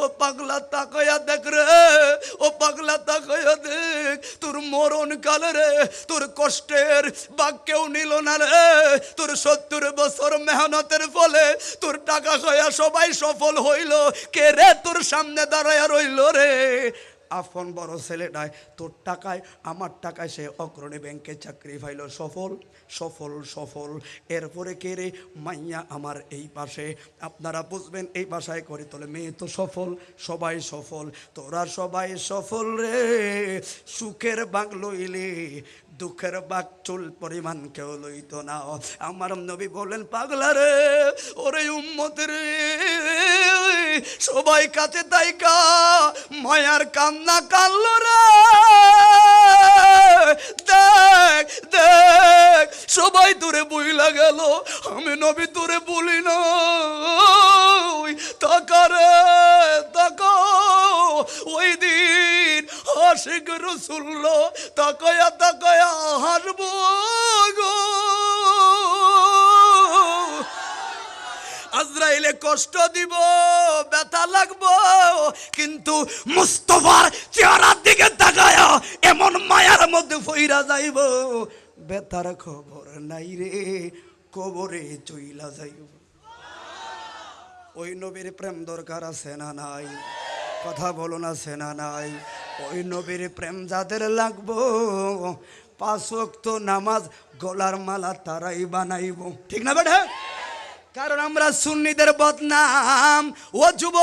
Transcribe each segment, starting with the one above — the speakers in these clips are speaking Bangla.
ও পাগলা তাকায়া দেখ রে, ও পাগলা তাকায়া দেখ, তোর মরণ কাল রে, তোর কষ্টের বাক্যেও নিল না রে, তোর সত্তর বছর মেহনতের ফলে তোর টাকা খয়া সবাই সফল হইল, কে রে তোর সামনে দাঁড়ায়া রইল রে? আফন বড় ছেলেটায়, তোর টাকায়, আমার টাকায় সে অগ্রণী ব্যাংকে চাকরি পাইল। সফল সফল সফল। এরপরে কে রে? মাইয়া আমার এই পাশে। আপনারা বুঝবেন, এই বাসায় করে তোলে মেয়ে তো সফল, সবাই সফল। তোরা সবাই সফল রে, সুখের বাংলো লইলে দুঃখের বাঘ চুল পরিমাণ কেউ লইত না। আমার নবী বললেন, পাগলা রে, ওরে উম্মত রে সবাই কাছে তাইকা, মায়ার কান্না কাল্লো রে। দেখ দেখ, সবাই তোরে বইলা গেল, আমি নবী তোরে বলি না। আশিক রসুল্ল, তাকায়া তাকায়া হাসবো গো। আজরাইলে কষ্ট দিব, ব্যথা লাগবো, কিন্তু মুস্তফার চেহারার দিকে তাকায় এমন মায়ার মধ্যে ফইরা যাইব। ব্যথার খবর নাই রে, কবরে চইলা যাইব। ওই নবীর প্রেম দরকার আছে না নাই? কথা বলো না, সেনা নাই। ওই নবীর প্রেম যাদের লাগবো, পাঁচ ওয়াক্ত নামাজ গলার মালা তারাই বানাইব। ঠিক না বেটা? কারণ আমরা সুন্নিদের বদনাম। ও যুব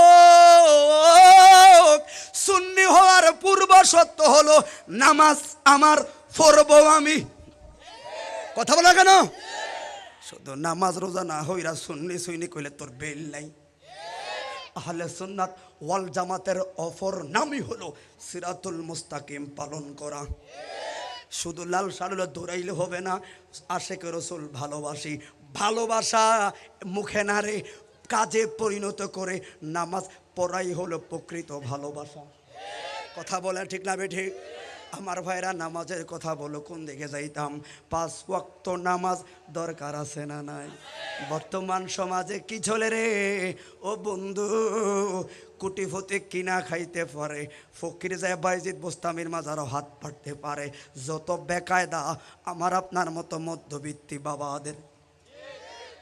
সুন্নি হওয়ার পূর্ব সত্য হলো নামাজ আমার পড়ব আমি। কথা বলা কেন? শুধু নামাজ রোজা না হইরা সুন্নি সুইনি কইলে তোর বেল নাই। আহলে সুন্নাত ওয়াল জামাতের অফর নামই হলো সিরাতুল মুস্তাকিম পালন করা। শুধু লাল সারুলে দৌড়াইলে হবে না, আশেক রসুল ভালোবাসি। ভালোবাসা মুখে না রে, কাজে পরিণত করে নামাজ পড়াই হলো প্রকৃত ভালোবাসা। কথা বলে ঠিক না বে ঠিক আমার ভাইরা নামাজের কথা বলো, কোন দিকে যাইতাম? পাঁচ ওয়াক্ত নামাজ দরকার আছে না নাই? বর্তমান সমাজে কি চলে রে? ও বন্ধু কুটিপতি কিনা খাইতে পারে, ফকির যায় বাইজিৎ বোস্তামির মাঝারও হাত পাড়তে পারে। যত বেকায়দা, আমার আপনার মতো মধ্যবিত্তি বাবাদের।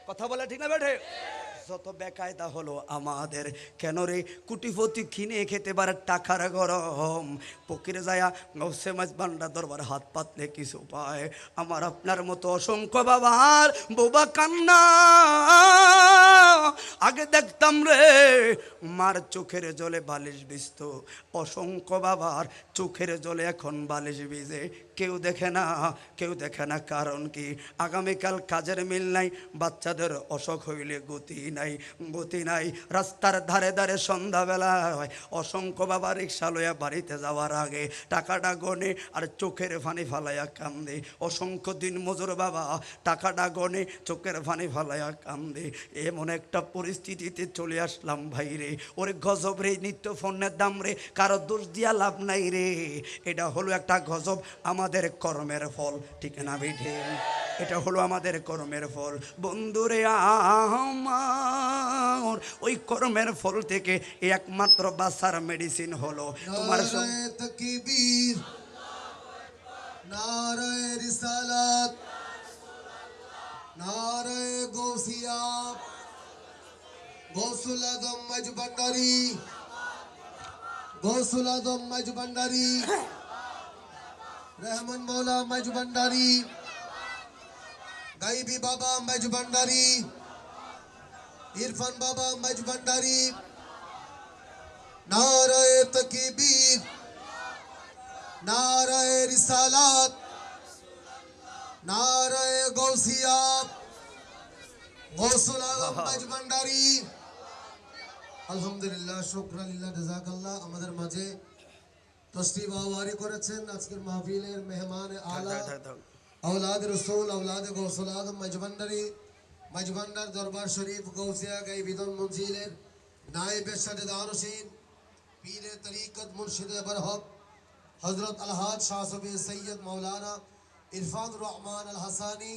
কথা বলে ঠিক না বেঠে? যত বেকায়দা হলো আমাদের। কেন রে? কুটিপতি কিনে খেতে পারে টাকার গরম। পকিরে যায়া গৌসে মাছ বান্ডা দরবার হাত পাতলে কিছু পায়। আমার আপনার মতো অসংখ্য বাবার বোবা কান্না। আগে দেখতাম রে, মার চোখের জলে বালিশ বিস্ত অসংখ্য বাবার চোখের জলে এখন বালিশ ভিজে। কেউ দেখে না, কেউ দেখে না কারণ কি? আগামীকাল কাজের মিল নাই, বাচ্চাদের অসুখ হইলে গতি নাই গতি নাই। রাস্তার ধারে ধারে সন্ধ্যাবেলা হয় অসংখ্য বাবা রিক্সা লইয়া বাড়িতে যাওয়ার আগে টাকাটা গনে আর চোখের ফানি ফালাইয়া কান্দে। অসংখ্য দিন মজুর বাবা, টাকাটা গনে, চোখের ফানি ফালাইয়া কান্দে। এমন একটা পরিস্থিতিতে চলে আসলাম ভাই রে। ওরে গজব রে নিত্য ফোনের দাম রে, কারও দোষ দিয়া লাভ নাই রে। এটা হলো একটা গজব। আমাদের কর্মের ফল, ঠিক না বেঠে? এটা হলো আমাদের কর্মের ফল। বন্ধুরে আমার, ওই কর্মের ফল থেকে একমাত্র বাসার মেডিসিন হলো। তোমার নারায়ে রিসালাত নারায়ে গৌসুল গৌসুল আজম রহমান মৌলা মজবন্ডারি গাইবি বাবা মজবন্ডারি ইরফান বাবা মজবন্ডারি নারায়ে তকবীর নারায়ে রিসালাত নারায়ে গৌসিয়া গৌসুল আলম মাঝভান্ডারি আলহামদুলিল্লাহ শুক্রানিল্লাহ জাজাকাল্লাহ আমাদের মাঝে তশরিফ আওয়ারি করেছেন আজকের মাহফিলের মেহমান আলাদ আওলাদ রসুল আওলাদ গৌসলাদ মজবান্ডারি মজবান্ডার দরবার শরীফ গৌসিয়া গাই বিদন মঞ্জিলের নায়েবে সাদেদার হোসেন পীরে তরিকত মুর্শিদ বরহক হজরত আলহাদ শাহ সবি সৈয়দ মৌলানা ইরফান রহমান আল হাসানি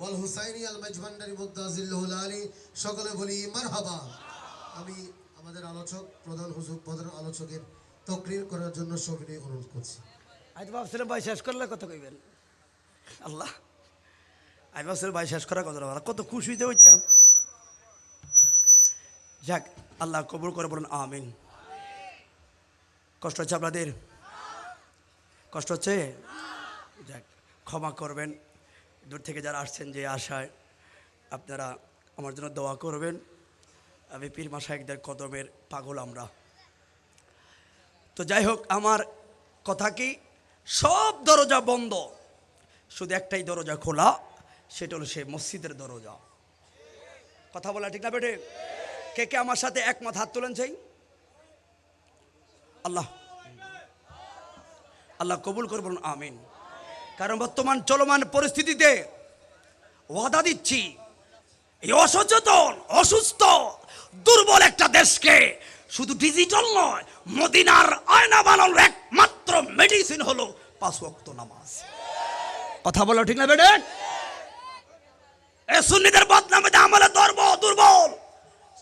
ওল হুসাইনি আল মজবান্ডারি মুদাজিল্লুল আলী সকলে বলি মারহাবা। আমি আমাদের আলোচক প্রধান হুজুর প্রধান আলোচকের তকরির করার জন্য সবিনয় অনুরোধ করছি। ভাবছিলাম ভাই শেষ করলে কথা কইবেন। আল্লাহ, আমি ভাই শেষ করার কথা। কত খুশিতে হইতাম। যাক, আল্লাহ কবুল করে বলুন, আমিন। কষ্ট হচ্ছে আপনাদের? কষ্ট হচ্ছে? যাক, ক্ষমা করবেন। দূর থেকে যারা আসছেন যে আশায়, আপনারা আমার জন্য দোয়া করবেন। আমি পীর মাসাইকদের কদমের পাগল আমরা। তো যাই হোক আমার কথা কি? সব দরজা বন্ধ। শুধু একটাই দরজা খোলা, সেটা হলো সে মসজিদের দরজা। কথা বলা ঠিক না বেটে কে কে আমার সাথে একমত? হাত তোলেন চাই আল্লাহ। আল্লাহ কবুল করে বলুন আমিন। কারণ বর্তমান চলমান পরিস্থিতিতে ওয়াদা দিচ্ছি, এই অসচেতন, অসুস্থ, দুর্বল একটা দেশকে শুধু ডিজিটাল নয়, মদিনার আয়না বানানোর একমাত্র মেডিসিন হলো পাঁচ ওয়াক্ত নামাজ। কথা বলো ঠিক না বেডে? এ সুন্নিদের বদনামে আমলে দর্ব দুর্বল।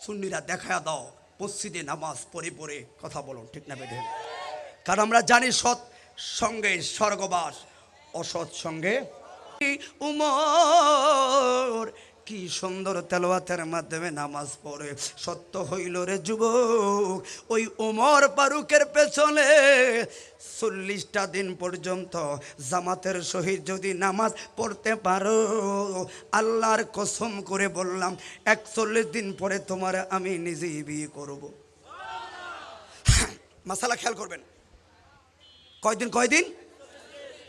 সুন্নিরা দেখায়া দাও, মসজিদে নামাজ পড়ে পড়ে কথা বলো ঠিক না বেডে? কারণ আমরা জানি সৎ সঙ্গে স্বর্গবাস, অসৎ সঙ্গে উমর। কি সুন্দর তেলোয়াতের মাধ্যমে নামাজ পড়ে। সত্য হইল রে যুবক, ওই উমর ফারুকের পেছনে চল্লিশটা দিন পর্যন্ত জামাতের সহিত যদি নামাজ পড়তে পারো, আল্লাহর কসম করে বললাম, একচল্লিশ দিন পরে তোমার আমি নিজেই বিয়ে করব। মাসালা খেয়াল করবেন। কয়দিন কয়দিন?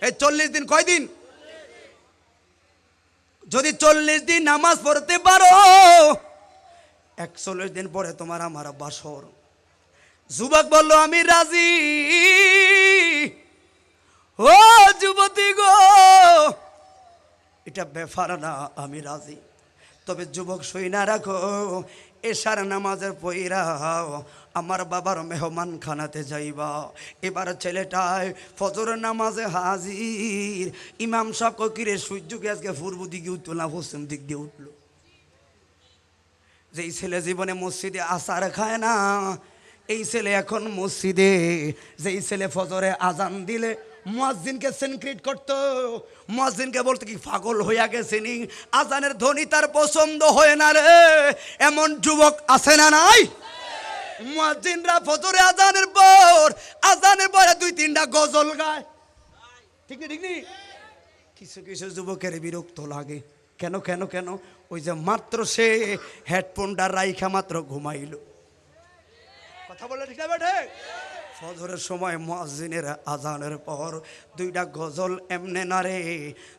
এই চল্লিশ দিন কয়দিন? যদি চল্লিশ দিন নামাজ পড়তে পারো, একচল্লিশ দিন পরে তোমার আমার বাসর যুবক বলল, আমি রাজি। ও যুবতী গো, এটা ব্যাপার না, আমি রাজি। তবে যুবক সই না রাখো, এশার নামাজের পইরা আমার বাবার মেহমান খানাতে যাইবা। এবার ছেলেটায় ফজর নামাজে হাজির। ইমাম সাহ কিরে সূর্যকে আজকে পূর্ব দিকে উঠল না পশ্চিম দিক দিয়ে উঠল। যেই ছেলে জীবনে মসজিদে আসার খায় না, এই ছেলে এখন মসজিদে। যেই ছেলে ফজরে আজান দিলে মুয়াজ্জিনকে সেনক্রিট করতো। মুয়াজ্জিনকে বলতো কি, পাগল হইয়া গেছেনি আজানের ধ্বনি তার পছন্দ হয় না রে। এমন যুবক আছে না নাই? মুয়াজ্জিনরা ফজরে আজানের পর আজানের পরে দুই তিনটা গজল গায়। ঠিক না, ঠিক নেই কিছু কিছু যুবকের বিরক্ত লাগে। কেন কেন কেন? ওই যে মাত্র সে হেডফোনটা রাইখা মাত্র ঘুমাইল। কথা বলে ঠিক বেটে? ফজরের সময় মুয়াজ্জিনের আজানের পর দুইটা গজল এমনে না রে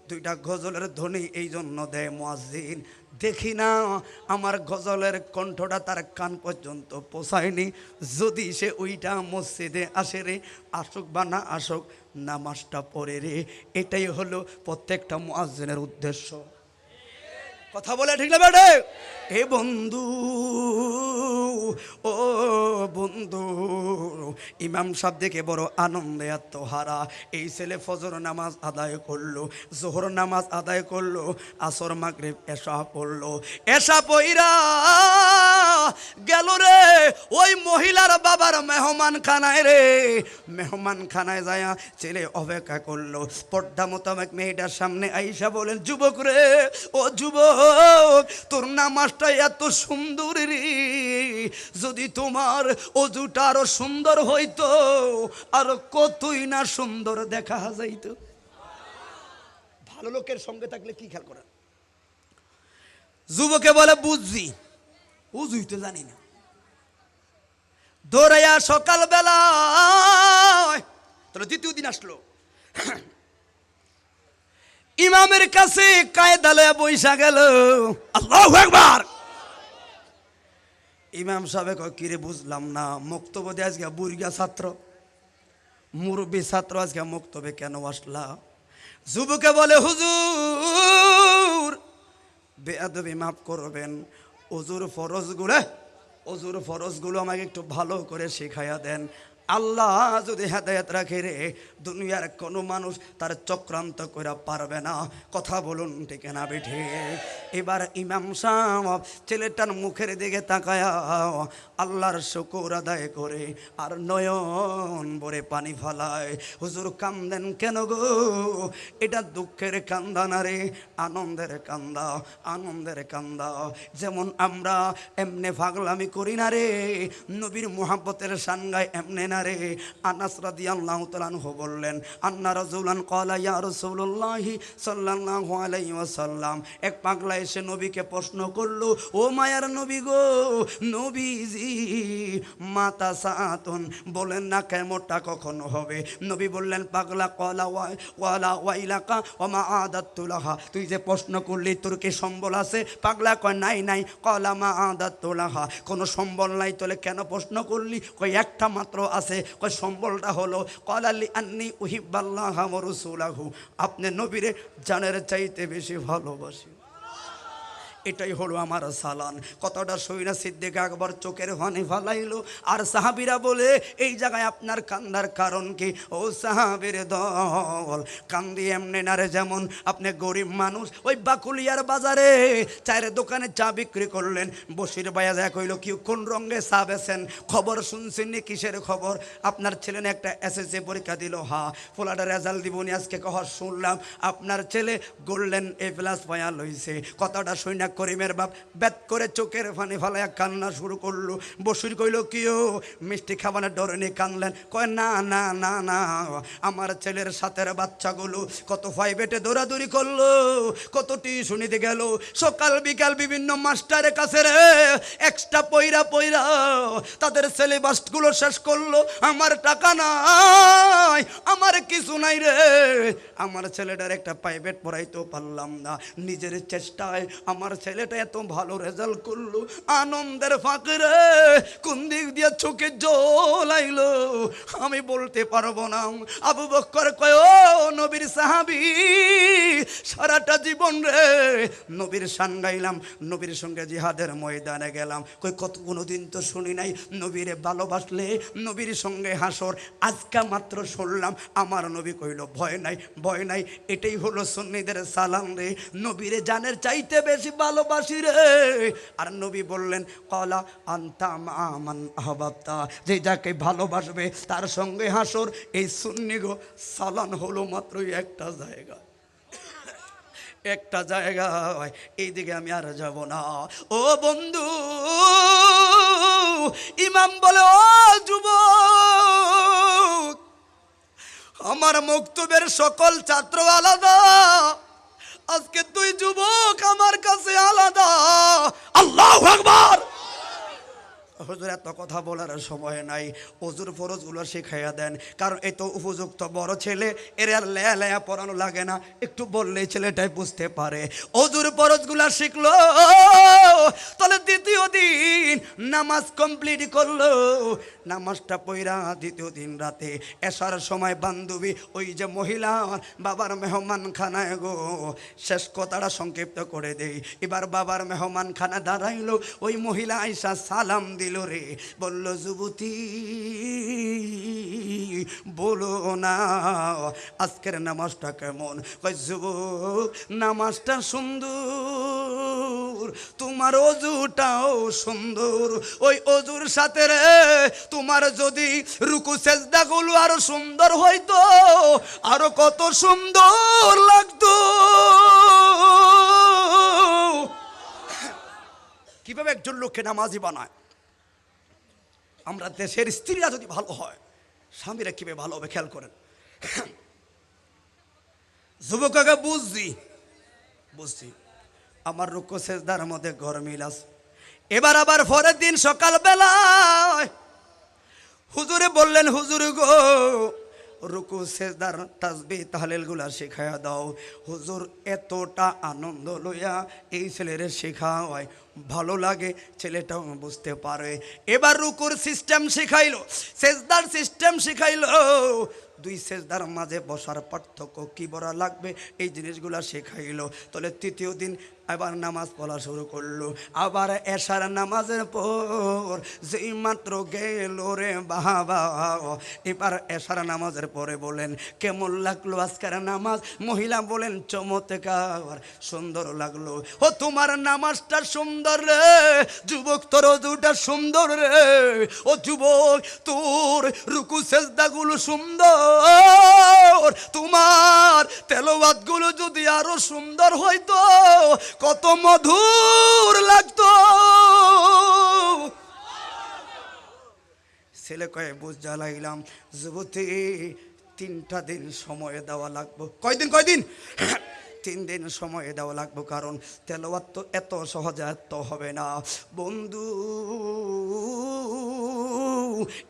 দুইটা গজলের ধ্বনি এই জন্য দেয় মুয়াজ্জিন। দেখি না, আমার গজলের কণ্ঠটা তার কান পর্যন্ত পোষায়নি। যদি সে ওইটা মসজিদে আসে রে, আসুক বা না আসুক, নামাজটা পড়ে রে। এটাই হলো প্রত্যেকটা মহাজনের উদ্দেশ্য। কথা বলে ঠিক না বেটে? হে বন্ধু, ও বন্ধু, ইমাম সাহেব দেখে বড় আনন্দে আত্মহারা। এই ছেলে ফজর নামাজ আদায় করল, জোহর নামাজ আদায় করল, আসর মাগরিব এসা পড়ল। এসা পইরা গেল রে, ওই মহিলার বাবার মেহমান খানায় রে। মেহমান খানায় যায় ছেলে অপেক্ষা করল। পর্দা মোতাবেক মেয়েটার সামনে আইসা বলেন যুবক রে, ও যুবক, তোর নামাজটা এত সুন্দর রে। যদি তোমার অজুটা আরও সুন্দর হইতো, আর কতই না সুন্দর দেখা যাইতো। ভালো লোকের সঙ্গে থাকলে কি খেয়াল করেন? যুবকে বলে, বুঝছি। উজুই তো জানি না। দৌড়াইয়া সকালবেলা তাহলে দ্বিতীয় দিন আসলো। ইমামের কাছে কায়দালে বৈশা গেল। আল্লাহ একবার ইমাম সাহেব কিরে, বুঝলাম না। মুক্তবদে আজকে বুড়িয়া ছাত্র। মুরব্বী ছাত্র আজকে মুক্তবে কেন আসলা? যুবকে বলে, হুজুর, বেয়াদবি মাফ করবেন। অজুর ফরজগুলো অজুর ফরজগুলো আমাকে একটু ভালো করে শেখাইয়া দেন। আল্লাহ যদি হেদায়ত রাখে রে, দুনিয়ার কোনো মানুষ তার চক্রান্ত করে পারবে না। কথা বলুন ঠিক না বেঠে। এবার ইমাম সাহেব ছেলেটার মুখের দিকে তাকায় আল্লাহর শুকুর আদায় করে আর নয়ন ভরে পানি ফালায়। হুজুর কান্দেন কেন গো? এটা দুঃখের কান্দা না রে, আনন্দের কান্দা আনন্দের কান্দা। যেমন আমরা এমনে পাগলামি করি না রে, নবীর মোহাব্বতের সানগায় এমনে না রে আনাস রাদিয়াল্লাহু তাআলা আনহু বললেন, আন্না রাজুলান ক্বালা ইয়া রাসূলুল্লাহি সাল্লাল্লাহু আলাইহি ওয়াসাল্লাম। এক পাগলা এসে নবীকে প্রশ্ন করল, ও মায়ার নবী গো, নবীজি, মাতা সাতুন, বলেন না কেমনটা কখন হবে? নবী বললেন, পাগলা কলা ওয়ালা ওয়াইলাকা ও মা আদাতুলাহা তুই যে প্রশ্ন করলি, তোর কি সম্বল আছে? পাগলা কয়, নাই নাই কলা মা আদাতুলাহা কোনো সম্বল নাই, তোলে কেন প্রশ্ন করলি? কই একটা মাত্র আছে। কই সম্বলটা হলো কলালি আন্নি উহিবাল্লাহ রসুলাহু। আপনি নবীরে জানের চাইতে বেশি ভালোবাসি। এটাই হলো আমার সালান। কতটা সৈরা সিদ্দিক আকবর চোখের হানি ফালাইলো। আর সাহাবিরা বলে, এই জায়গায় আপনার কান্দার কারণ কি? ও সাহাবির দল, কান্দি এমনি নারে যেমন আপনি গরিব মানুষ। ওই বাকুলিয়ার বাজারে চায়ের দোকানে চা বিক্রি করলেন। বসির বায়া দেখা কইলো কি, কোন রঙে চা বেছেন? খবর শুনছেন নি, কিসের খবর? আপনার ছেলে একটা এসএসসি পরীক্ষা দিল। হা, ফোলাটা রেজাল্ট দিবনি আজকে কহ শুনলাম। আপনার ছেলে গোল্ডেন এ প্লাস পায়া লইছে। কথাটা সৈনা করিমের বাপ ব্যাত করে চোখের ফানি ফালাইয়া কান্না শুরু করল। বসুর কইল কিও মিষ্টি খাবারের ডরে নিয়ে কানলেন কয়, না না না না, আমার ছেলের সাথের বাচ্চাগুলো কত ফাইভেটে দৌড়াদৌড়ি করল কত টিউশনিতে গেল। সকাল, বিকাল বিভিন্ন মাস্টারের কাছে রে এক্সট্রা পইরা পইরা তাদের সিলেবাসগুলো শেষ করল। আমার টাকা নাই, আমার কিছু নাই রে। আমার ছেলেটার একটা প্রাইভেট পড়াইতেও পারলাম না। নিজের চেষ্টায় আমার ছেলেটা এত ভালো রেজাল্ট করল, আনন্দের ফাঁকরে কোন দিক দিয়ে চোখে জল আইলো? আমি বলতে পারব না। আবু বক্কর কয় নবীর সাহাবি, সারাটা জীবন রে নবীর শান গাইলাম, নবীর সঙ্গে জিহাদের ময়দানে গেলাম। কই কত কোনো দিন তো শুনি নাই, নবীরে ভালোবাসলে নবীর সঙ্গে হাসর, আজকা মাত্র শুনলাম। আমার নবী কইল, ভয় নাই ভয় নাই, এটাই হলো সুন্নিদের সালাম রে। নবীরে জানের চাইতে বেশি ভালোবাসি রে। আর নবী বললেন, কলা আন্তা আমান আহবাবতা, যে যাকে ভালোবাসবে তার সঙ্গে হাসর। এই সুন্নি গো, সালান হলো মাত্রই একটা জায়গা। একটা জায়গায় এইদিকে আমি আর যাব না। ও বন্ধু, ইমাম বলে, ও যুবক, আমার মুক্তবের সকল ছাত্র আলাদা। আজকে দুই যুবক আমার কাছে আলাদা। আল্লাহ আকবার। হুজুর, এত কথা বলার সময় নাই। অজুর ফরজগুলো শেখাইয়া দেন। কারণ এই তো উপযুক্ত বড় ছেলে, এর আর লেয়া লেয়া পড়ানো লাগে না। একটু বললেই ছেলেটাই বুঝতে পারে। অজুর ফরজগুলো শিখলো, তাহলে দ্বিতীয় দিন নামাজ কমপ্লিট করল। নামাজটা পইরা দ্বিতীয় দিন রাতে এসার সময় বান্ধবী, ওই যে মহিলা, বাবার মেহমান খানায় গো, শেষ কথাটা সংক্ষিপ্ত করে দেই। এবার বাবার মেহমান খানা দাঁড়াইলো, ওই মহিলা আইসা সালাম দিল। রে, বলল, যুবতী, বলো না, আজকের নামাজটা কেমন? কই যুবক, নামাজটা সুন্দর, তোমার অজুটাও সুন্দর। ওই অজুর সাথে রে, তোমার যদি রুকু সেজদাগুলো আরও সুন্দর হইতো, আরও কত সুন্দর লাগতো। কীভাবে একজন লোককে নামাজি বানায়? আমরা দেশের স্ত্রীরা যদি ভালো হয়, স্বামীরা কীভাবে ভালো হবে খেয়াল করেন? যুবককে বুঝছি বুঝছি। আমার রুক্ষ সেজদার মধ্যে ঘর মিল আছে। এবার আবার পরের দিন সকালবেলায় হুজুরে বললেন, হুজুর গো রুকু সেজদার তাসবি তাহলেলগুলা শেখায়া দাও। হুজুর এতটা আনন্দ লইয়া এই ছেলের হয় ভালো লাগে, ছেলেটাও বুঝতে পারে। এবার রুকুর সিস্টেম শেখাইলো, সেজদার সিস্টেম শেখাইলো। দুই সেজদার মাঝে বসার পার্থক্য কি বড় লাগবে? এই জিনিসগুলা শেখাইল। তাহলে তৃতীয় দিন আবার নামাজ পড়া শুরু করল। আবার এশার নামাজের পর যেই মাত্র গেল রে বাবা। এবার এশার নামাজের পরে বলেন, কেমন লাগল আজকের নামাজ? মহিলা বলেন, চমৎকার, সুন্দর লাগল। ও, তোমার নামাজটা সুন্দর রে, যুবক তোর দুটা সুন্দর রে। ও, যুবক তোর রুকু সেজদাগুলো সুন্দর। তোমার তেলোয়াতগুলো যদি আরও সুন্দর হইতো, কত মধুর লাগতো। ছেলে কয়ে, বোঝা লাগলাম যুবতী, তিনটা দিন সময় দেওয়া লাগবো। কয়দিন কয়দিন? তিন দিন সময় দেওয়া লাগবো, কারণ তেলোয়াত তো এত সহজে হবে না। বন্ধু,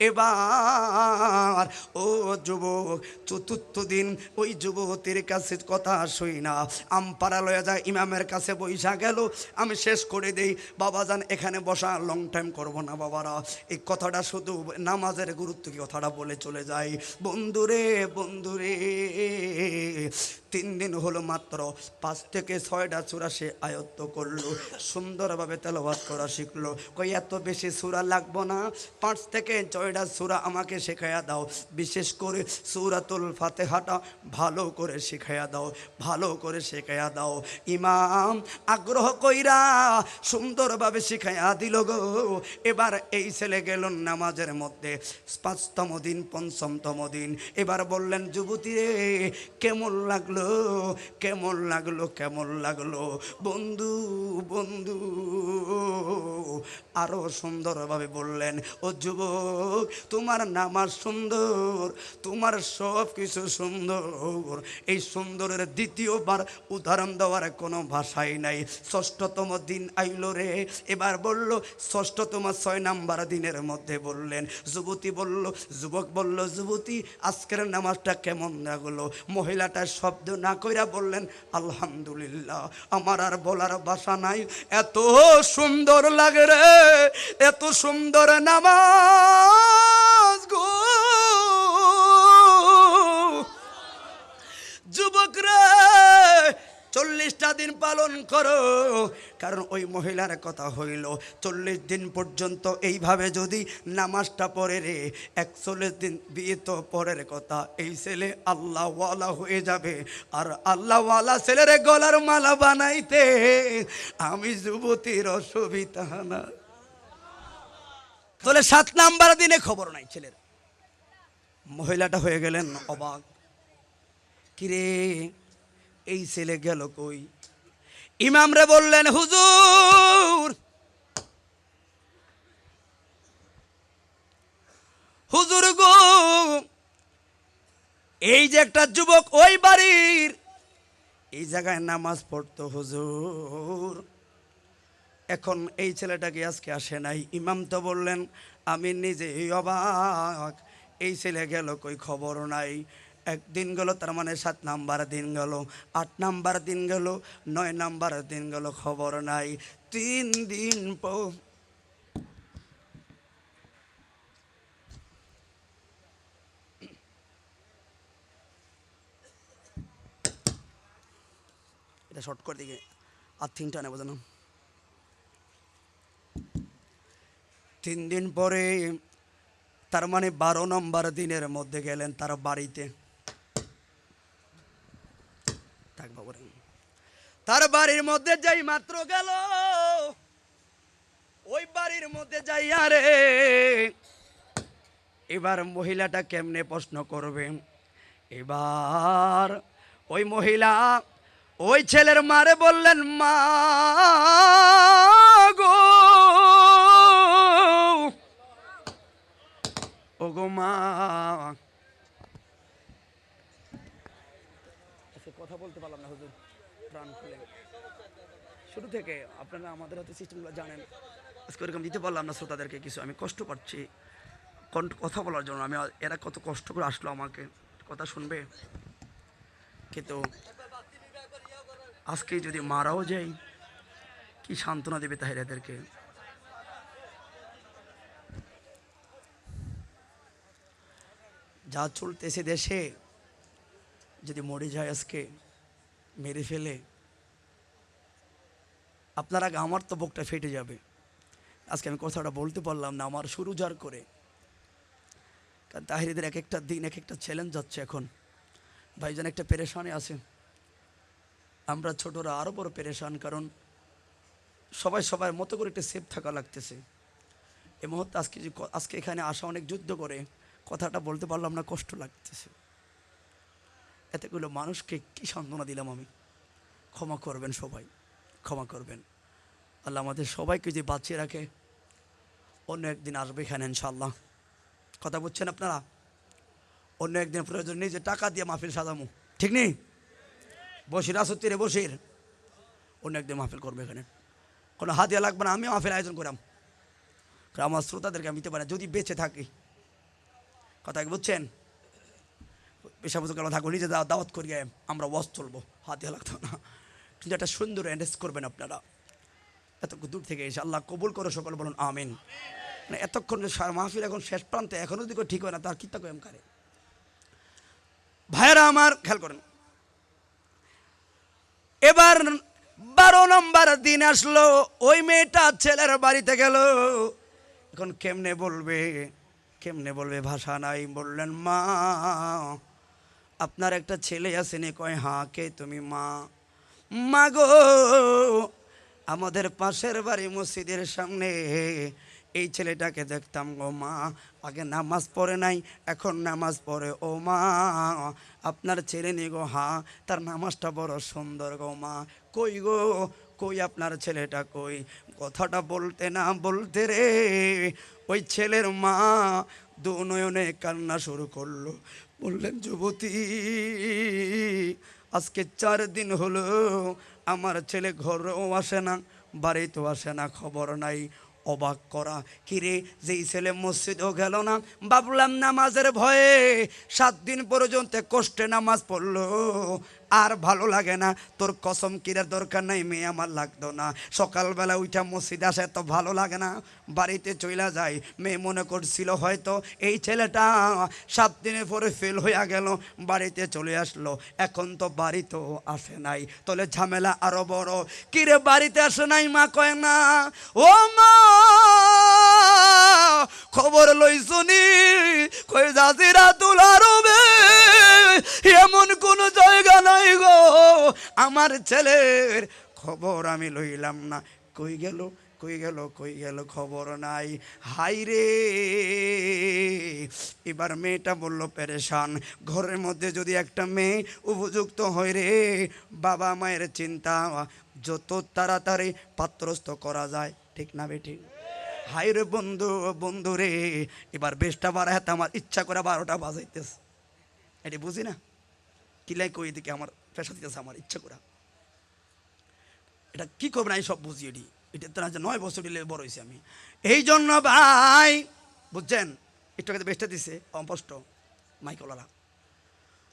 এবার, ও যুবক, চতুর্থ দিন ওই যুবতীর কাছে কথা শুই না। আমপাড়া লয়ে যায়, ইমামের কাছে বইসা গেল। আমি শেষ করে দেই, বাবা যান, এখানে বসা লং টাইম করব না বাবারা। এই কথাটা শুধু নামাজের গুরুত্ব কি কথাটা বলে চলে যায়। বন্ধুরে বন্ধুরে, তিন দিন হলো মাত্র পাঁচ থেকে ছয়টা চূড়া সে আয়ত্ত করল, সুন্দরভাবে তেলাওয়াত করা শিখলো। কই, এত বেশি সুরা লাগবো না? পাঁচ থেকে ছয়টা সুরা আমাকে শেখাইয়া দাও। বিশেষ করে সুরাতুল ফাতেহাটা ভালো করে শেখাইয়া দাও, ভালো করে শেখাইয়া দাও। ইমাম আগ্রহ কইরা সুন্দরভাবে শিখাইয়া দিল গো। এবার এই ছেলে গেল নামাজের মধ্যে। পাঁচতম দিন, পঞ্চমতম দিন। এবার বললেন, যুবতী রে, কেমন লাগল? কেমন লাগল, কেমন লাগল? বন্ধু বন্ধু, আরও সুন্দরভাবে বললেন, ও যুবক, তোমার নামাজ সুন্দর, তোমার সব কিছু সুন্দর। এই সুন্দরের দ্বিতীয়বার উদাহরণ দেওয়ার কোনো ভাষাই নাই। ষষ্ঠতম দিন আইল রে। এবার বলল, ষষ্ঠতম ছয় নাম্বার দিনের মধ্যে বললেন। যুবতী বলল, যুবক বলল, যুবতী, আজকের নামাজটা কেমন লাগল মহিলাটা শব্দ না কইরা বললেন আলহামদুলিল্লাহ, আমার আর বলার বাসা নাই। এত সুন্দর লাগে রে, এত সুন্দর নামাজ গো। যুবক রে চল্লিশটা দিন পালন করো। কারণ ওই মহিলার কথা হইল, চল্লিশ দিন পর্যন্ত এইভাবে যদি নামাজটা পড়ে রে, একচল্লিশ দিন বিয়ে তো পরের কথা। এই ছেলে আল্লাহওয়ালা হয়ে যাবে। আর আল্লাহওয়ালা ছেলের গলার মালা বানাইতে আমি যুবতীর অসুবিধা না। তাহলে সাত নাম্বার দিনে খবর নাই ছেলের। মহিলাটা হয়ে গেলেন অবাক। কিরে? এই ছেলে গেল কই? ইমামরে বললেন, হুজুর হুজুর গো, এই যে একটা যুবক ওই বাড়ির, এই জায়গায় নামাজ পড়তো, হুজুর। এখন এই ছেলেটাকে আজকে আসে নাই? ইমাম তো বললেন, আমি নিজে অবাক, এই ছেলে গেল কই? খবর নাই। একদিন গেল, তার মানে সাত নাম্বার দিন গেল। আট নাম্বার দিন গেল, নয় নাম্বার দিন গেল, খবর নাই। তিন দিন পর এটা শর্ট করে দিকে। আর তিনটা নেব জানো। তিন দিন পরে, তার মানে বারো নম্বর দিনের মধ্যে গেলেন তার বাড়িতে। থাক বাবু রে। তার বাড়ির মধ্যে যাই মাত্র গেল, ওই বাড়ির মধ্যে যাই আরে এবার মহিলাটা কেমনে প্রশ্ন করবে এবার ওই মহিলা ওই ছেলের মারে বললেন, মা গো ও গো মা আজকে কথা বলতে পারলাম না, হুজুর। প্রাণ খুলে। শুরু থেকে আপনারা আমাদের হয়তো সিস্টেমগুলো জানেন। আজকে ওরকম দিতে পারলাম না শ্রোতাদেরকে কিছু। আমি কষ্ট পাচ্ছি। কথা বলার জন্য। আমি, এরা কত কষ্ট করে আসলো আমাকে। কথা শুনবে? কিন্তু আজকে যদি মারাও যাই কি সান্ত্বনা দেবে তাহলে এদেরকে? যা চলতেছে দেশে, যদি মরে যায় আজকে মেরে ফেলে, আপনার আগে আমার তো বুকটা ফেটে যাবে। আজকে আমি কথাটা বলতে পারলাম না, আমার শুরু যার করে। কারণ তাহিরিদের এক একটা দিন এক একটা চ্যালেঞ্জ যাচ্ছে এখন। ভাইজান একটা পেরেশানে আছে। আমরা ছোটরা আরও বড় পেরেশান, কারণ সবাই সবার মতো করে একটা সেফ থাকা লাগতেছে। এই মুহূর্তে আজকে আজকে এখানে আসা অনেক যুদ্ধ করে, কথাটা বলতে পারলাম না, কষ্ট লাগতেছে। এতগুলো মানুষকে কি সান্ত্বনা দিলাম আমি? ক্ষমা করবেন সবাই, ক্ষমা করবেন। আল্লাহ আমাদের সবাইকে যে বাঁচিয়ে রাখে, অন্য একদিন আসবে এখানে ইনশাল্লাহ কথা বলছেন আপনারা? অন্য একদিন প্রয়োজন নেই যে টাকা দিয়ে মাহফিল সাজামু। ঠিক নেই? বসির আসত্তি রে বসির। অন্য একদিন মাহফিল করবে এখানে। কোনো হাতিয়া লাগবে না, আমি মাহফিল আয়োজন করাম। আমার শ্রোতাদেরকে আমি দিতে পারি যদি বেঁচে থাকি। কথা বুঝছেন? পেশা বুঝে কেন থাকব নিজে দাওয়াত দাওয়াত করিয়ে আমরা ওয়াজ চলবো হাতে লাগতো না। কিন্তু একটা সুন্দর অ্যান্ডেস করবেন আপনারা। এত দূর থেকে এসে আল্লাহ কবুল করে সকল, বলুন আমিন। মানে এতক্ষণ মাহফিল এখন শেষ প্রান্তে এখনও যদি ঠিক হয় না, তার কিত্তা কয়েম কারে ভাইয়েরা আমার, খেয়াল করেন। এবার বারো নম্বর দিন আসলো, ওই মেয়েটা ছেলের বাড়িতে গেল। এখন কেমনে বলবে? কেমনে বলবে? ভাষা নাই, বললেন মা। আপনার একটা ছেলে আসেনি কয় হাঁ কে তুমি, মা? মা গো, আমাদের পাশের বাড়ি মসজিদের সামনে। এই ছেলেটাকে দেখতাম গো, মা। আগে নামাজ পড়ে নাই, এখন নামাজ পড়ে। ও মা, আপনার ছেলে নি গো হা তার নামাজটা বড় সুন্দর গো, মা। কই গো, কই আপনার ছেলেটা, কই? কথাটা বলতে না বলতে রে, ওই ছেলের মা দু নয়নে কান্না শুরু করল। বললেন, যুবতী, আজকে চার দিন হলো আমার ছেলে ঘরেও আসে না, বাড়িতেও আসে না, খবর নাই, অবাক করা। কিরে, যেই ছেলে মসজিদও গেল না? ভাবলাম নামাজের ভয়ে সাত দিন পর্যন্ত কষ্টে নামাজ পড়ল। আর ভালো লাগে না। তোর কসম কিরার দরকার নাই, মেয়ে আমার লাগতো না। সকালবেলা উঠা মসজিদে আসে তো ভালো লাগে না, বাড়িতে চইলা যায় মেয়ে মনে করছিল হয়তো এই ছেলেটা সাত দিনের পরে ফেল হইয়া গেল, বাড়িতে চলে আসলো। এখন তো বাড়িতেও আসে নাই। তাহলে ঝামেলা আরও বড়। কিরে বাড়িতে আসে নাই মা কয় না? ও মা! খবর লই শুনি, কই জাজিরা তুলা রবে এমন কোন জায়গা নাই গো। আমার ছেলের খবর আমি লইলাম না। কই গেল কই গেল কই গেল খবর নাই। হাই রে। এবার মেয়েটা বলল, পেরেশান, ঘরের মধ্যে যদি একটা মেয়ে উপযুক্ত হয় রে, বাবা মায়ের চিন্তা, যত তাড়াতাড়ি পাত্রস্থ করা যায়। ঠিক না বেঠিক হাই রে বন্ধু বন্ধু রে। এবার বেশটা বাড়া হাতে আমার ইচ্ছা করে বারোটা বাজাইতেছে। এটি বুঝি না? কিলাই কই দিকে আমার পেশা দিতেছে আমার ইচ্ছা করা। এটা কি করবে না সব বুঝি এটি? এটা তো না নয় বছর দিলে বড় হয়েছি আমি। এই জন্য ভাই, বুঝছেন? একটু আগে বেশটা দিছে, অস্পষ্ট মাইকলারা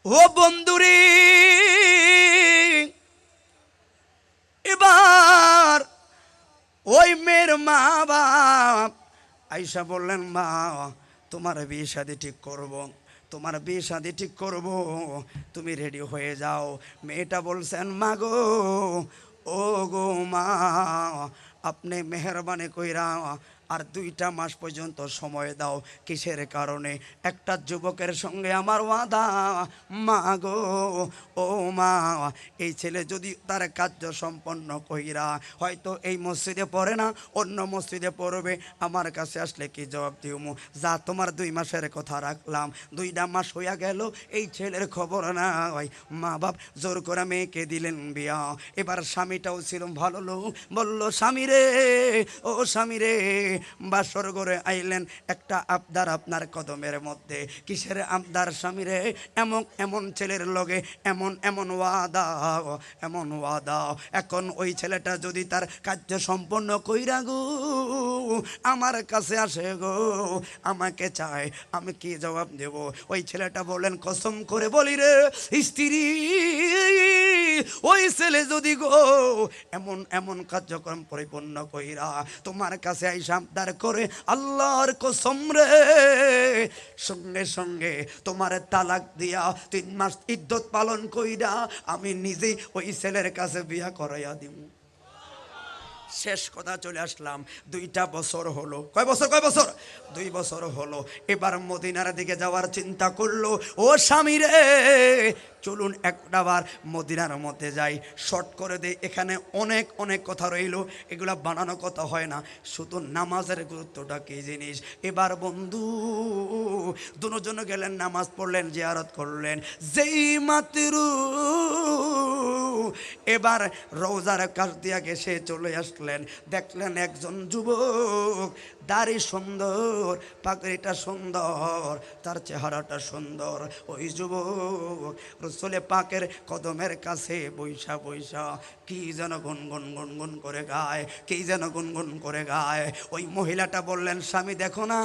ও বন্ধুরে এবার ওই মেয়ের মা বাপ আইসা বললেন, মা, তোমার বিয়ে শাদি ঠিক করব, তোমার বিয়ে শাদি ঠিক করব, তুমি রেডি হয়ে যাও। মেয়েটা বলছেন, মা গো, ও গো মা, আপনি মেহরবানি কইরা আর দুইটা মাস পর্যন্ত সময় দাও কিসের কারণে? একটা যুবকের সঙ্গে আমার ওয়াদা, মা গো, ও মা, এই ছেলে যদি তার কার্য সম্পন্ন কইরা হয়তো এই মসজিদে পড়ে না, অন্য মসজিদে পড়বে, আমার কাছে আসলে কি জবাব দিও যা তোমার দুই মাসের কথা রাখলাম, দুইটা মাস হইয়া গেল, এই ছেলের খবর নাই। মা বাপ জোর করে মেয়েকে দিলেন বিয়া। এবার স্বামীটাও ছিল ভালো লোক, বলল, স্বামী রে, ও স্বামী রে বাসর করে আইলেন একটা আবদার আপনার কদমের মধ্যে। কিসের আবদার স্বামী রে? এমন এমন ছেলের লগে এমন এমন ওয়াদা এমন ওয়াদা। এখন ওই ছেলেটা যদি তার কার্য সম্পন্ন কইরা গো, আমার কাছে আসে গো, আমাকে চায়, আমি কি জবাব দেব? ওই ছেলেটা বললেন কসম করে বলি রে, স্ত্রী, ওই ছেলে যদি গো, এমন এমন কার্যক্রম পরিপূর্ণ কইরা তোমার কাছে আই সাবদার করে আল্লাহর কসম রে। সঙ্গে সঙ্গে তোমার তালাক দিয়া তিন মাস ইদ্যত পালন কইরা আমি নিজেই ওই ছেলের কাছে বিয়া করাইয়া দিব শেষ কথা চলে আসলাম। দুইটা বছর হলো। কয় বছর কয় বছর? দুই বছর হলো। এবার মদিনার দিকে যাওয়ার চিন্তা করল। ও স্বামী রে, চলুন একটাবার মদিনার মধ্যে যাই। শর্ট করে দেই এখানে অনেক অনেক কথা রইল। এগুলা বানানো কথা হয় না। শুধু নামাজের গুরুত্বটা কী জিনিস? এবার বন্ধু, দুজন গেলেন, নামাজ পড়লেন, জিয়ারত করলেন। যেই মাত্র এবার রোজার কাছ দিয়া গেছে, চলে আসলেন দেখলেন দেখলেন একজন যুবক। দাড়ি সুন্দর, পাগড়িটা সুন্দর, তার চেহারাটা সুন্দর। ওই যুবক রসলে পাকের কদমের কাছে বৈশা বৈশা, কি যেন গুনগুন গুনগুন করে গায়, কি যেন গুনগুন করে গায়। ওই মহিলাটা বললেন, স্বামী, দেখো না,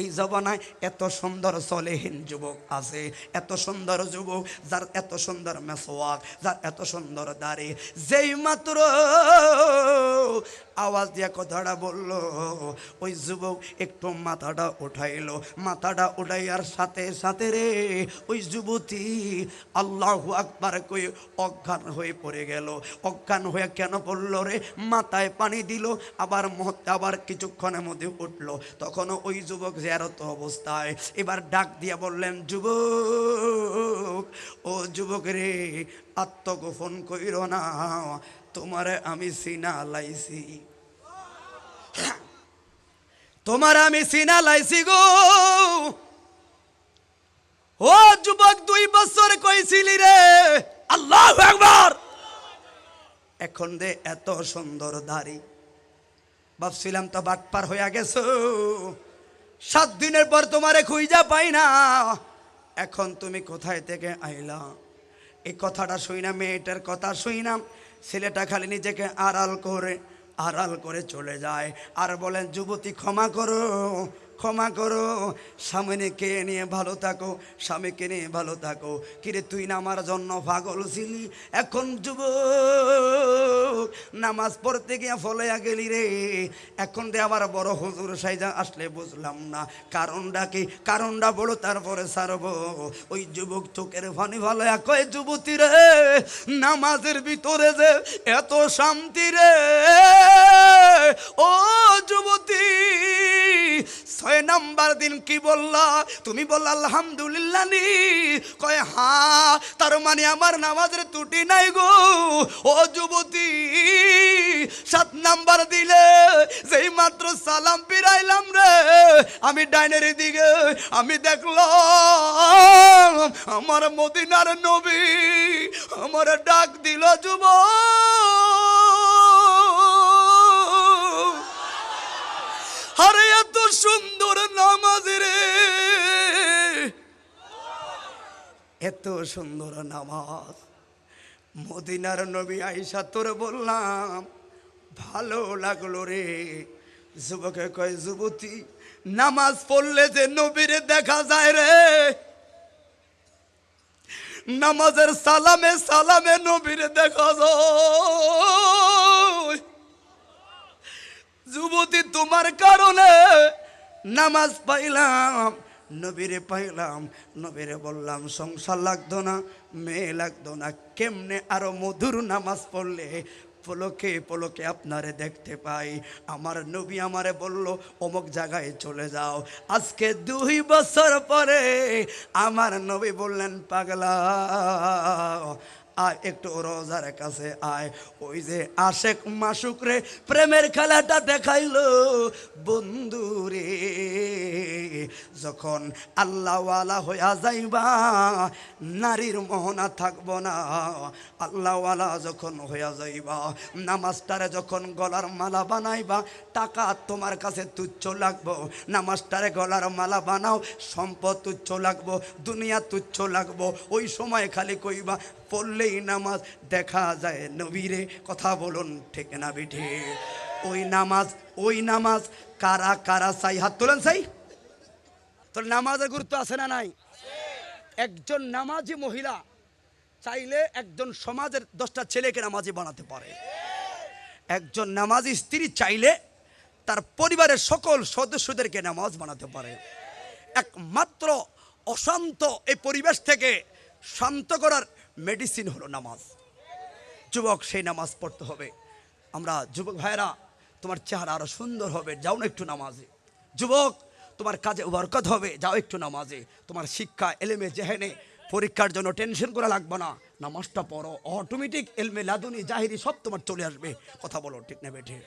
এই জবানায় এত সুন্দর সলেহীন যুবক আছে, এত সুন্দর যুবক, যার এত সুন্দর মেসোয়াক, যার এত সুন্দর দাড়ি। যেই মাত্র আওয়াজ দিয়ে কথাটা বলল। ওই যুবক একটু মাথাটা উঠাইলো। মাথাটা উঠাইয়ার সাথে সাথে রে ওই যুবতী আল্লাহ আকবার কই অজ্ঞান হয়ে পড়ে গেল। অজ্ঞান হয়ে কেন পড়ল রে? মাথায় পানি দিল, আবার মুহূর্তে আবার কিছুক্ষণের মধ্যে উঠল। তখন ওই যুবক জেরত অবস্থায়। এবার ডাক দিয়ে বললেন, যুবক, ও যুবক রে, আত্মগোপন কইর না। তোমারে আমি সিনা লাইছি। তোমার আমি সিনা লাইছি গো। ও যুবক, দুই বছর কইছিলি রে। আল্লাহ একবার এখন দে এত সুন্দর দাড়ি। ভাবছিলাম তো বাটপার হইয়া গেছো। সাত দিনের পর তোমারে খুঁজা পাই না। এখন তুমি কোথায় থেকে আইলা? এই কথাটা শুই না, মেয়েটার কথা শুই না। ছেলেটা খালি নিজেকে আড়াল করে আড়াল করে চলে যায়। আর বলেন যুবতী ক্ষমা করো। ক্ষমা করো। স্বামীকে নিয়ে ভালো থাকো, স্বামীকে নিয়ে ভালো থাকো। কিরে, তুই না আমার জন্য পাগল ছিলি? এখন যুবক, নামাজ পড়তে গিয়ে ফলাইয়া গেলি রে। এখন দে আবার বড় হুজুর সাইজা আসলে বুঝলাম না। কারণটা কি? কারণটা বলো, তারপরে সারব ওই যুবক চোখের ফানি ভালো কয়, যুবতী রে, নামাজের ভিতরে যে এত শান্তি রে। ও যুবতী ছয় নাম্বার দিন কি বললা? তুমি বললা, আলহামদুলিল্লাহ নি। কয়, হা, তার মানে আমার নামাজের ত্রুটি নাই গো। ও যুবতী, সাত নাম্বার দিলে যেই মাত্র সালাম পিরাইলাম রে, আমি ডাইনের দিকে, আমি দেখলাম আমার মদিনার নবী আমার ডাক দিল, যুবক আরে এত সুন্দর নামাজ রে। এত সুন্দর নামাজ। মদিনার নবী আইসা তোর বললাম, ভালো লাগল রে। যুবকে কয়, যুবতী, নামাজ পড়লে যে নবীরে দেখা যায় রে। নামাজের সালামে সালামে নবীরে দেখা যায়। যুবতী তোমার কারণে নামাজ পাইলাম, নবীরে পাইলাম, নবীরে বললাম, সংসার লাগতো না, মেয়ে লাগতো না, কেমনে আরও মধুর নামাজ পড়লে? পলকে পলকে আপনারে দেখতে পাই। আমার নবী আমারে বলল, অমুক জায়গায় চলে যাও। আজকে দুই বছর পরে আমার নবী বললেন, পাগলা আয়, একটু রোজার কাছে আয়। ওই যে আশেক মাসুক রে, প্রেমের খেলাটা দেখাইলো। বন্ধু রে যখন আল্লাহওয়ালা হইয়া যাইবা, নারীর মোহনা থাকব না। আল্লাহওয়ালা যখন হইয়া যাইবা, নামাজটারে যখন গলার মালা বানাইবা, টাকা তোমার কাছে তুচ্ছ লাগবো। নামাজটারে গলার মালা বানাও, সম্পদ তুচ্ছ লাগবো, দুনিয়া তুচ্ছ লাগবো। ওই সময় খালি কইবা পড়লেই নামাজ দেখা যায় নবীরে, কথা বলুন ঠিক না বিঠে? ওই নামাজ ওই নামাজ কারা কারা চাই? হাত তোলেন চাই? তোর নামাজের গুরুত্ব আছে না নাই? একজন নামাজি মহিলা চাইলে একজন সমাজের দশটা ছেলেকে নামাজি বানাতে পারে। একজন নামাজি স্ত্রী চাইলে তার পরিবারের সকল সদস্যদেরকে নামাজ বানাতে পারে। একমাত্র অশান্ত এই পরিবেশ থেকে শান্ত করার মেডিসিন হলো নামাজ। যুবক, সেই নামাজ পড়তে হবে। আমরা যুবক ভাইরা তোমার চেহারা আরও সুন্দর হবে। যাও না একটু নামাজে। যুবক, তোমার কাজে বরকত হবে। যাও একটু নামাজে। তোমার শিক্ষা, এলেমে জেহেনে, পরীক্ষার জন্য টেনশন করা লাগবে না। নামাজটা পড়ো। অটোমেটিক এলমে লাদুনি, জাহিরি সব তোমার চলে আসবে। কথা বলো ঠিক না বেঠে?